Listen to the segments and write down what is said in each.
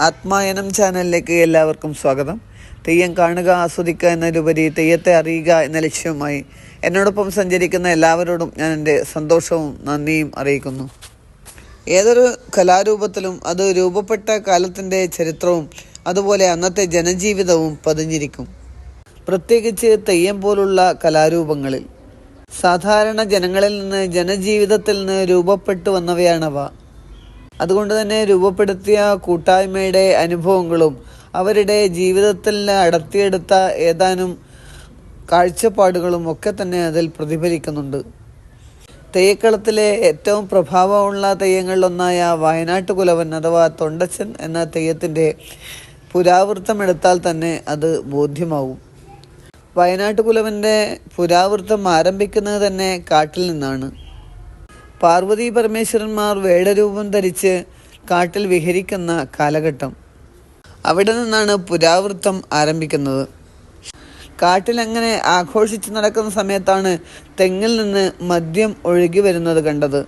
ആത്മായനം ചാനലിലേക്ക് എല്ലാവർക്കും സ്വാഗതം. തെയ്യം കാണുക ആസ്വദിക്കുക എന്നതിലുപരി തെയ്യത്തെ അറിയുക എന്ന ലക്ഷ്യവുമായി എന്നോടൊപ്പം സഞ്ചരിക്കുന്ന എല്ലാവരോടും ഞാൻ എന്റെ സന്തോഷവും നന്ദിയും അറിയിക്കുന്നു. ഏതൊരു കലാരൂപത്തിലും അത് രൂപപ്പെട്ട കാലത്തിന്റെ ചരിത്രവും അതുപോലെ അന്നത്തെ ജനജീവിതവും പതിഞ്ഞിരിക്കും. പ്രത്യേകിച്ച് തെയ്യം പോലുള്ള കലാരൂപങ്ങളിൽ. സാധാരണ ജനങ്ങളിൽ നിന്ന് ജനജീവിതത്തിൽ നിന്ന് രൂപപ്പെട്ടു വന്നവയാണവ. അതുകൊണ്ട് തന്നെ രൂപപ്പെടുത്തിയ കൂട്ടായ്മയുടെ അനുഭവങ്ങളും അവരുടെ ജീവിതത്തിൽ അടർത്തിയെടുത്ത ഏതാനും കാഴ്ചപ്പാടുകളും ഒക്കെ തന്നെ അതിൽ പ്രതിഫലിക്കുന്നുണ്ട്. തെയ്യക്കളത്തിലെ ഏറ്റവും പ്രഭാവമുള്ള തെയ്യങ്ങളിലൊന്നായ വയനാട്ട് കുലവൻ അഥവാ തൊണ്ടച്ചൻ എന്ന തെയ്യത്തിന്റെ പുരാവൃത്തം എടുത്താൽ തന്നെ അത് ബോധ്യമാവും. വയനാട്ട് കുലവന്റെ പുരാവൃത്തം ആരംഭിക്കുന്നത് തന്നെ കാട്ടിൽ നിന്നാണ്. പാർവതി പരമേശ്വരന്മാർ വേടരൂപം ധരിച്ച് കാട്ടിൽ വിഹരിക്കുന്ന കാലഘട്ടം. അവിടെ നിന്നാണ് പുരാവൃത്തം ആരംഭിക്കുന്നത്. കാട്ടിൽ അങ്ങനെ ആഘോഷിച്ച് നടക്കുന്ന സമയത്താണ് തെങ്ങിൽ നിന്ന് മദ്യം ഒഴുകി വരുന്നത് കണ്ടത്.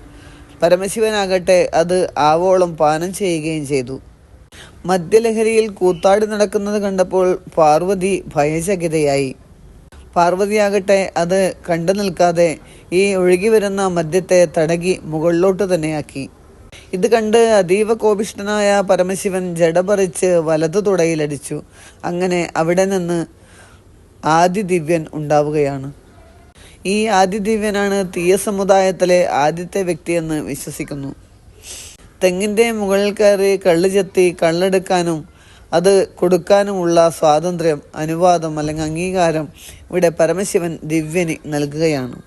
പരമശിവനാകട്ടെ അത് ആവോളം പാനം ചെയ്യുകയും ചെയ്തു. മദ്യലഹരിയിൽ കൂത്താടി നടക്കുന്നത് കണ്ടപ്പോൾ പാർവതി ഭയചകിതയായി. പാർവതിയാകട്ടെ അത് കണ്ടു നിൽക്കാതെ ഈ ഒഴുകി വരുന്ന മദ്യത്തെ തടകി മുകളിലോട്ട് തന്നെയാക്കി ഇത് കണ്ട് അതീവ കോപിഷ്ഠനായ പരമശിവൻ ജടപറിച്ച് വലതു തുടയിലടിച്ചു. അങ്ങനെ അവിടെ നിന്ന് ആദിദിവ്യൻ ഉണ്ടാവുകയാണ്. ഈ ആദിദിവ്യനാണ് തീയ സമുദായത്തിലെ ആദ്യത്തെ വ്യക്തിയെന്ന് വിശ്വസിക്കുന്നു. തെങ്ങിന്റെ മുകളിൽ കയറി കള്ളു ചെത്തി കള്ളെടുക്കാനും അത് കൊടുക്കാനുമുള്ള സ്വാതന്ത്ര്യം അനുവാദം അല്ലെങ്കിൽ അംഗീകാരം ഇവിടെ പരമശിവൻ ദിവ്യന് നൽകുകയാണ്.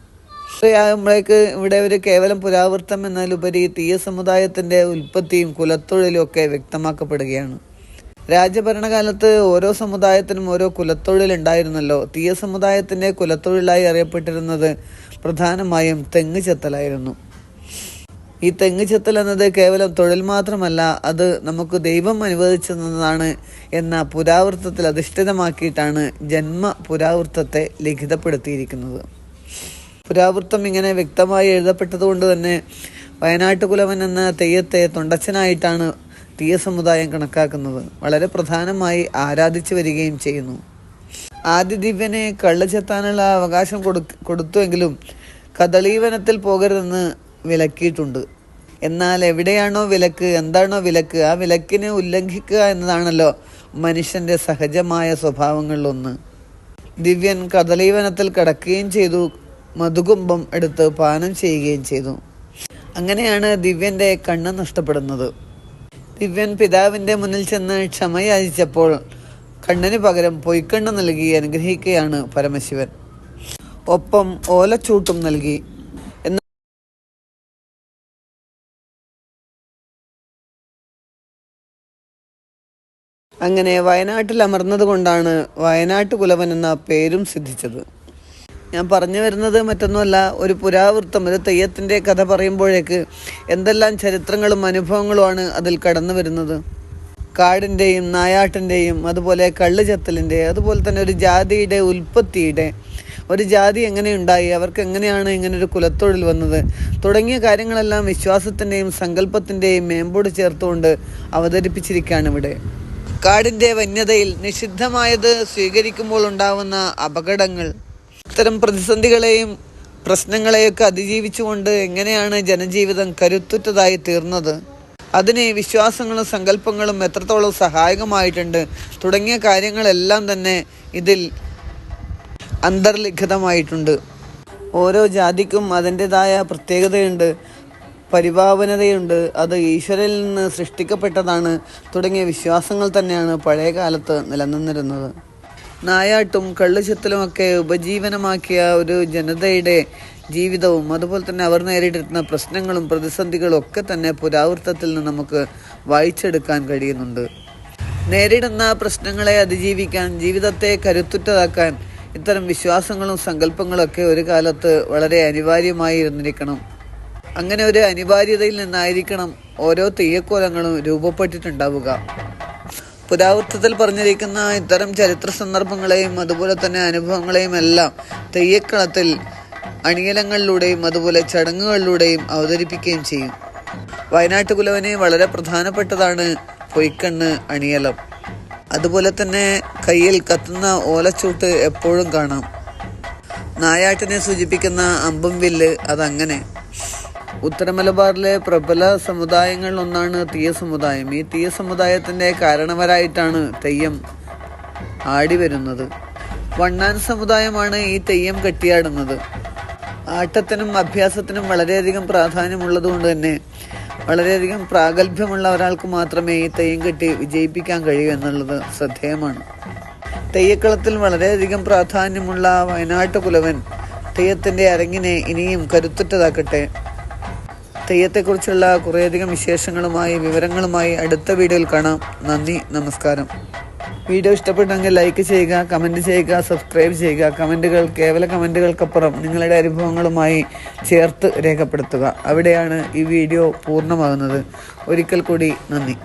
ആകുമ്പോഴേക്ക് ഇവിടെ ഒരു കേവലം പുരാവൃത്തം എന്നതിലുപരി തീയ സമുദായത്തിന്റെ ഉൽപ്പത്തിയും കുലത്തൊഴിലും ഒക്കെ വ്യക്തമാക്കപ്പെടുകയാണ്. രാജഭരണകാലത്ത് ഓരോ സമുദായത്തിനും ഓരോ കുലത്തൊഴിലുണ്ടായിരുന്നല്ലോ തീയ സമുദായത്തിന്റെ കുലത്തൊഴിലായി അറിയപ്പെട്ടിരുന്നത് പ്രധാനമായും തെങ്ങ് ചെത്തലായിരുന്നു. ഈ തെങ്ങ് ചെത്തൽ എന്നത് കേവലം തൊഴിൽ മാത്രമല്ല അത് നമുക്ക് ദൈവം അനുവദിച്ചു തന്നതാണ് എന്ന പുരാവൃത്തത്തിൽ അധിഷ്ഠിതമാക്കിയിട്ടാണ് ജന്മ പുരാവൃത്തത്തെ ലിഖിതപ്പെടുത്തിയിരിക്കുന്നത്. പുരാവൃത്തം ഇങ്ങനെ വ്യക്തമായി എഴുതപ്പെട്ടതുകൊണ്ട് തന്നെ വയനാട്ട് കുലവൻ എന്ന തെയ്യത്തെ തൊണ്ടച്ചനായിട്ടാണ് തീയ സമുദായം കണക്കാക്കുന്നത്. വളരെ പ്രധാനമായി ആരാധിച്ചു വരികയും ചെയ്യുന്നു. ആദ്യ ദിവ്യനെ കള്ളു ചെത്താനുള്ള അവകാശം കൊടു കൊടുത്തുവെങ്കിലും കദളീവനത്തിൽ പോകരുതെന്ന് വിലക്കിയിട്ടുണ്ട്. എന്നാൽ എവിടെയാണോ വിലക്ക് എന്താണോ വിലക്ക് ആ വിലക്കിനെ ഉല്ലംഘിക്കുക എന്നതാണല്ലോ മനുഷ്യന്റെ സഹജമായ സ്വഭാവങ്ങളിലൊന്ന്. ദിവ്യൻ കദളീവനത്തിൽ കടക്കുകയും ചെയ്തു മധുകുംഭം എടുത്ത് പാനം ചെയ്യുകയും ചെയ്തു. അങ്ങനെയാണ് ദിവ്യന്റെ കണ്ണ് നഷ്ടപ്പെടുന്നത്. ദിവ്യൻ പിതാവിന്റെ മുന്നിൽ ചെന്ന് ക്ഷമയാചിച്ചപ്പോൾ കണ്ണിന് പകരം പൊയ്ക്കണ്ണ് നൽകി അനുഗ്രഹിക്കുകയാണ് പരമശിവൻ. ഒപ്പം ഓലച്ചൂട്ടും നൽകി. അങ്ങനെ വയനാട്ടിൽ അമർന്നതുകൊണ്ടാണ് വയനാട്ട് കുലവൻ എന്ന പേരും സിദ്ധിച്ചത്. ഞാൻ പറഞ്ഞു വരുന്നത് മറ്റൊന്നുമല്ല ഒരു പുരാവൃത്തം ഒരു തെയ്യത്തിന്റെ കഥ പറയുമ്പോഴേക്ക് എന്തെല്ലാം ചരിത്രങ്ങളും അനുഭവങ്ങളുമാണ് അതിൽ കടന്നു വരുന്നത്. കാടിന്റെയും നായാട്ടിന്റെയും അതുപോലെ കള്ളുചത്തലിന്റെ അതുപോലെ തന്നെ ഒരു ജാതിയുടെ ഉൽപ്പത്തിയുടെ ഒരു ജാതി എങ്ങനെയുണ്ടായി അവർക്ക് എങ്ങനെയാണ് ഇങ്ങനെ ഒരു കുലത്തൊഴിൽ വന്നത് തുടങ്ങിയ കാര്യങ്ങളെല്ലാം വിശ്വാസത്തിന്റെയും സങ്കല്പത്തിന്റെയും മേമ്പോട് ചേർത്തുകൊണ്ട് അവതരിപ്പിച്ചിരിക്കുകയാണ് ഇവിടെ. കാടിന്റെ വന്യതയിൽ നിഷിദ്ധമായത് സ്വീകരിക്കുമ്പോൾ ഉണ്ടാവുന്ന അപകടങ്ങൾ. ഇത്തരം പ്രതിസന്ധികളെയും പ്രശ്നങ്ങളെയൊക്കെ അതിജീവിച്ചുകൊണ്ട് എങ്ങനെയാണ് ജനജീവിതം കരുത്തുറ്റതായി തീർന്നത്? അതിന് വിശ്വാസങ്ങളും സങ്കല്പങ്ങളും എത്രത്തോളം സഹായകമായിട്ടുണ്ട്? തുടങ്ങിയ കാര്യങ്ങളെല്ലാം തന്നെ ഇതിൽ അന്തർലിഖിതമായിട്ടുണ്ട്. ഓരോ ജാതിക്കും അതിന്റെതായ പ്രത്യേകതയുണ്ട്. പരിഭാവനതയുണ്ട്. അത് ഈശ്വരനിൽ നിന്ന് സൃഷ്ടിക്കപ്പെട്ടതാണ് തുടങ്ങിയ വിശ്വാസങ്ങൾ തന്നെയാണ് പഴയ കാലത്ത് നിലനിന്നിരുന്നത്. നായാട്ടും കള്ളുചെത്തലുമൊക്കെ ഉപജീവനമാക്കിയ ഒരു ജനതയുടെ ജീവിതവും അതുപോലെ തന്നെ അവർ നേരിട്ടിരുന്ന പ്രശ്നങ്ങളും പ്രതിസന്ധികളും ഒക്കെ തന്നെ പുരാവൃത്തത്തിൽ നിന്ന് നമുക്ക് വായിച്ചെടുക്കാൻ കഴിയുന്നുണ്ട്. നേരിടുന്ന പ്രശ്നങ്ങളെ അതിജീവിക്കാൻ ജീവിതത്തെ കരുത്തുറ്റതാക്കാൻ ഇത്തരം വിശ്വാസങ്ങളും സങ്കല്പങ്ങളും ഒക്കെ ഒരു കാലത്ത് വളരെ അനിവാര്യമായി ഇരുന്നിരിക്കണം. അങ്ങനെ ഒരു അനിവാര്യതയിൽ നിന്നായിരിക്കണം ഓരോ തെയ്യക്കോലങ്ങളും രൂപപ്പെട്ടിട്ടുണ്ടാവുക. പുരാവൃത്തത്തിൽ പറഞ്ഞിരിക്കുന്ന ഇത്തരം ചരിത്ര സന്ദർഭങ്ങളെയും അതുപോലെ തന്നെ അനുഭവങ്ങളെയും എല്ലാം തെയ്യക്കളത്തിൽ അണിയലങ്ങളിലൂടെയും അതുപോലെ ചടങ്ങുകളിലൂടെയും അവതരിപ്പിക്കുകയും ചെയ്യും. വയനാട്ട് കുലവനെ വളരെ പ്രധാനപ്പെട്ടതാണ് പൊയ്ക്കണ്ണ് അണിയലം. അതുപോലെ തന്നെ കയ്യിൽ കത്തുന്ന ഓലച്ചൂട്ട് എപ്പോഴും കാണാം. നായാട്ടിനെ സൂചിപ്പിക്കുന്ന അമ്പും വില്ല് അതങ്ങനെ. ഉത്തര മലബാറിലെ പ്രബല സമുദായങ്ങളിൽ ഒന്നാണ് തീയ സമുദായം. ഈ തീയ സമുദായത്തിന്റെ കാരണവരായിട്ടാണ് തെയ്യം ആടി വരുന്നത് വണ്ണാൻ സമുദായമാണ് ഈ തെയ്യം കെട്ടിയാടുന്നത്. ആട്ടത്തിനും അഭ്യാസത്തിനും വളരെയധികം പ്രാധാന്യമുള്ളതുകൊണ്ട് തന്നെ വളരെയധികം പ്രാഗൽഭ്യമുള്ള ഒരാൾക്ക് മാത്രമേ ഈ തെയ്യം കെട്ടി വിജയിപ്പിക്കാൻ കഴിയൂ എന്നുള്ളത് ശ്രദ്ധേയമാണ്. തെയ്യക്കളത്തിൽ വളരെയധികം പ്രാധാന്യമുള്ള വയനാട്ട് കുലവൻ തെയ്യത്തിന്റെ അരങ്ങിനെ ഇനിയും കരുത്തുറ്റതാക്കട്ടെ. തെയ്യത്തെക്കുറിച്ചുള്ള കുറേയധികം വിശേഷങ്ങളുമായി വിവരങ്ങളുമായി അടുത്ത വീഡിയോയിൽ കാണാം. നന്ദി നമസ്കാരം. വീഡിയോ ഇഷ്ടപ്പെട്ടെങ്കിൽ ലൈക്ക് ചെയ്യുക കമന്റ് ചെയ്യുക സബ്സ്ക്രൈബ് ചെയ്യുക. കമന്റുകൾ കേവല കമന്റുകൾക്കപ്പുറം നിങ്ങളുടെ അനുഭവങ്ങളുമായി ചേർത്ത് രേഖപ്പെടുത്തുക. അവിടെയാണ് ഈ വീഡിയോ പൂർണമാകുന്നത്. ഒരിക്കൽ കൂടി നന്ദി.